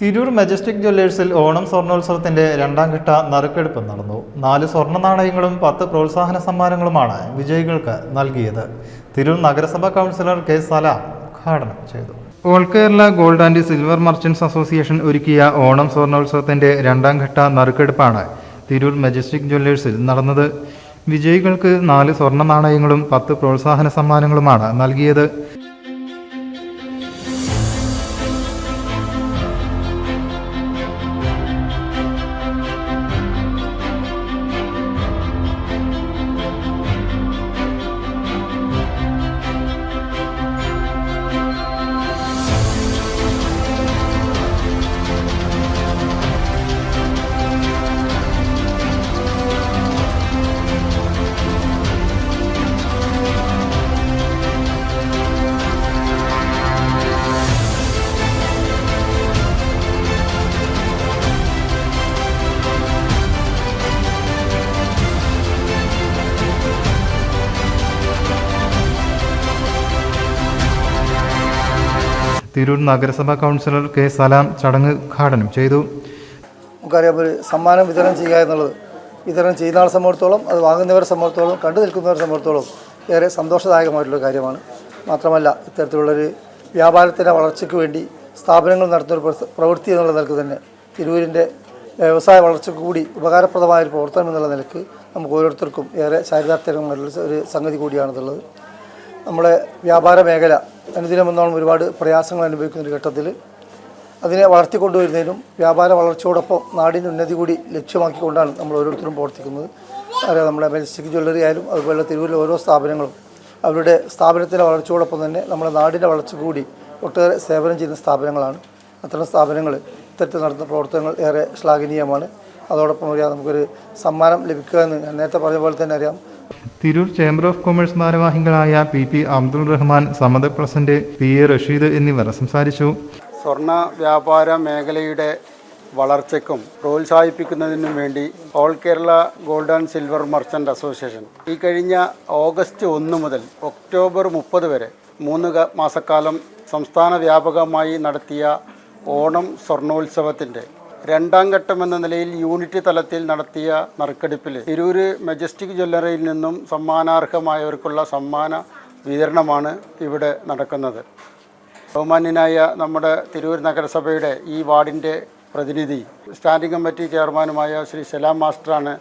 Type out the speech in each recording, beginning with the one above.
Tirur majestic ജ്വല്ലേഴ്സിൽ ഓണം സ്വർണോത്സവത്തിന്റെ രണ്ടാം ഘട്ട നറുക്കെടുപ്പ് നടന്നു. നാല് സ്വർണ നാണയങ്ങളും പത്ത് പ്രോത്സാഹന സമ്മാനങ്ങളുമാണ് വിജയികൾക്ക് നൽകിയത്. തിരൂർ നഗരസഭാ കൗൺസിലർ കെ സലാം ഉദ്ഘാടനം ചെയ്തു. All Kerala gold and silver merchants association ഒരുക്കിയ ഓണം സ്വർണോത്സവത്തിന്റെ രണ്ടാം ഘട്ട നറുക്കെടുപ്പാണ് തിരൂർ മജസ്റ്റിക് ജ്വല്ലേഴ്സിൽ നടന്നത്. വിജയികൾക്ക് നാല് സ്വർണ നാണയങ്ങളും പത്ത് പ്രോത്സാഹന സമ്മാനങ്ങളുമാണ് നൽകിയത്. തിരൂർ നഗരസഭാ കൗൺസിലർ കെ സലാം ചടങ്ങ് ഉദ്ഘാടനം ചെയ്തു. നമുക്കറിയാം ഒരു സമ്മാനം വിതരണം ചെയ്യുക എന്നുള്ളത്. വിതരണം ചെയ്യുന്ന ആളെ സംബന്ധിച്ചോളം അത് വാങ്ങുന്നവരെ സംബന്ധിച്ചോളം കണ്ടു നിൽക്കുന്നവരെ സംബന്ധിച്ചോളം ഏറെ സന്തോഷദായകമായിട്ടുള്ള കാര്യമാണ്. മാത്രമല്ല ഇത്തരത്തിലുള്ളൊരു വ്യാപാരത്തിന്റെ വളർച്ചയ്ക്ക് വേണ്ടി സ്ഥാപനങ്ങൾ നടത്തുന്ന ഒരു പ്രവൃത്തി- എന്നുള്ള നിലയ്ക്ക് തന്നെ തിരൂരിന്റെ വ്യവസായ വളർച്ചയ്ക്ക് കൂടി ഉപകാരപ്രദമായ ഒരു പ്രവർത്തനം എന്നുള്ള നിലയ്ക്ക് നമുക്ക് ഓരോരുത്തർക്കും ഏറെ ചാരിതാർത്ഥ്യമായിട്ടുള്ള ഒരു സംഗതി കൂടിയാണെന്നുള്ളത് നമ്മുടെ വ്യാപാര മേഖല അനുദിനമെന്നോളം ഒരുപാട് പ്രയാസങ്ങൾ അനുഭവിക്കുന്ന ഒരു ഘട്ടത്തിൽ അതിനെ വളർത്തിക്കൊണ്ടുവരുന്നതിനും വ്യാപാര വളർച്ചയോടൊപ്പം നാടിന്റെ ഉന്നതി കൂടി ലക്ഷ്യമാക്കിക്കൊണ്ടാണ് നമ്മൾ ഓരോരുത്തരും പ്രവർത്തിക്കുന്നത്. അറിയാം നമ്മുടെ മെജസ്റ്റിക് ജ്വല്ലറി ആയാലും അതുപോലെ തിരുവല്ല ഓരോ സ്ഥാപനങ്ങളും അവരുടെ സ്ഥാപനത്തിന്റെ വളർച്ചയോടൊപ്പം തന്നെ നമ്മുടെ നാടിന്റെ വളർച്ച കൂടി ഒട്ടേറെ സേവനം ചെയ്യുന്ന സ്ഥാപനങ്ങളാണ്. അത്തരം സ്ഥാപനങ്ങൾ ഇത്തരത്തിൽ നടത്തുന്ന പ്രവർത്തനങ്ങൾ ഏറെ ശ്ലാഘനീയമാണ്. അതോടൊപ്പം അറിയാം നമുക്കൊരു സമ്മാനം ലഭിക്കുക എന്ന് ഞാൻ നേരത്തെ പറഞ്ഞ പോലെ തന്നെ അറിയാം. തിരൂർ ചേംബർ ഓഫ് കൊമേഴ്സ് ഭാരവാഹികളായ P P Abdul Rahman Samad president P A Rasheed എന്നിവർ സംസാരിച്ചു. സ്വർണ വ്യാപാര മേഖലയുടെ വളർച്ചയ്ക്കും പ്രോത്സാഹിപ്പിക്കുന്നതിനും വേണ്ടി all Kerala gold and silver merchant association ഈ കഴിഞ്ഞ ഓഗസ്റ്റ് ഒന്ന് മുതൽ ഒക്ടോബർ മുപ്പത് വരെ മൂന്ന് മാസക്കാലം സംസ്ഥാന വ്യാപകമായി നടത്തിയ ഓണം സ്വർണോത്സവത്തിന്റെ രണ്ടാം ഘട്ടം എന്ന നിലയിൽ യൂണിറ്റ് തലത്തിൽ നടത്തിയ നറുക്കെടുപ്പിൽ തിരൂര് മജസ്റ്റിക് ജ്വല്ലറിയിൽ നിന്നും സമ്മാനാർഹമായവർക്കുള്ള സമ്മാന വിതരണമാണ് ഇവിടെ നടക്കുന്നത്. ബഹുമാന്യനായ നമ്മുടെ തിരൂർ നഗരസഭയുടെ ഈ വാർഡിന്റെ പ്രതിനിധി സ്റ്റാൻഡിംഗ് കമ്മിറ്റി ചെയർമാനുമായ ശ്രീ സലാം മാസ്റ്ററാണ്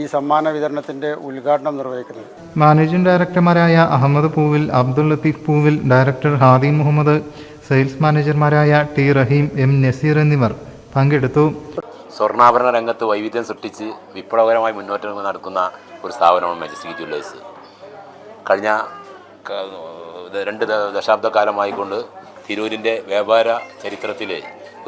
ഈ സമ്മാന വിതരണത്തിന്റെ ഉദ്ഘാടനം നിർവഹിക്കുന്നത്. മാനേജിംഗ് ഡയറക്ടർമാരായ അഹമ്മദ് പൂവിൽ അബ്ദുൾ ലത്തീഫ് പൂവിൽ ഡയറക്ടർ ഹാദി മുഹമ്മദ് സെയിൽസ് മാനേജർമാരായ ടി റഹീം എം നസീർ എന്നിവർ പങ്കെടുത്തു. സ്വർണാഭരണ രംഗത്ത് വൈവിധ്യം സൃഷ്ടിച്ച് വിപ്ലവകരമായി മുന്നോട്ട് നടക്കുന്ന ഒരു സ്ഥാപനമാണ് മെജസ്റ്റിക് ജ്വല്ലേഴ്സ് കഴിഞ്ഞ രണ്ട് ദശാബ്ദക്കാലമായിക്കൊണ്ട് തിരൂരിന്റെ വ്യാപാര ചരിത്രത്തിൽ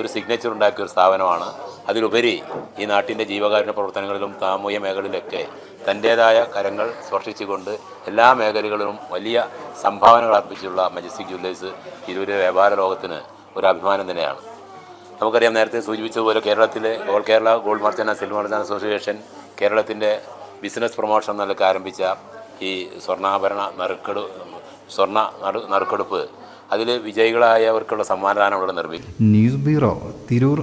ഒരു സിഗ്നേച്ചർ ഉണ്ടാക്കിയ ഒരു സ്ഥാപനമാണ്. അതിലുപരി ഈ നാട്ടിന്റെ ജീവകാരുണ്യ പ്രവർത്തനങ്ങളിലും സാമൂഹ്യ മേഖലയിലൊക്കെ തന്റേതായ കരങ്ങൾ സ്പർശിച്ചുകൊണ്ട് എല്ലാ മേഖലകളിലും വലിയ സംഭാവനകൾ അർപ്പിച്ചുള്ള മജസ്റ്റിക് ജ്വല്ലേഴ്സ് തിരൂരിലെ വ്യാപാര ലോകത്തിന് ഒരു അഭിമാനം തന്നെയാണ്. നമുക്കറിയാം നേരത്തെ സൂചിപ്പിച്ചതുപോലെ കേരളത്തിലെ all Kerala gold merchant silver merchant association കേരളത്തിന്റെ ബിസിനസ് പ്രൊമോഷൻ എന്നൊക്കെ ആരംഭിച്ച ഈ സ്വർണാഭരണ നറുക്കെടു സ്വർണ നറു നറുക്കെടുപ്പ്. അതിൽ വിജയികളായവർക്കുള്ള സമ്മാനദാനം ഇവിടെ നിർമ്മിക്കും ന്യൂസ് ബ്യൂറോ തിരൂർ.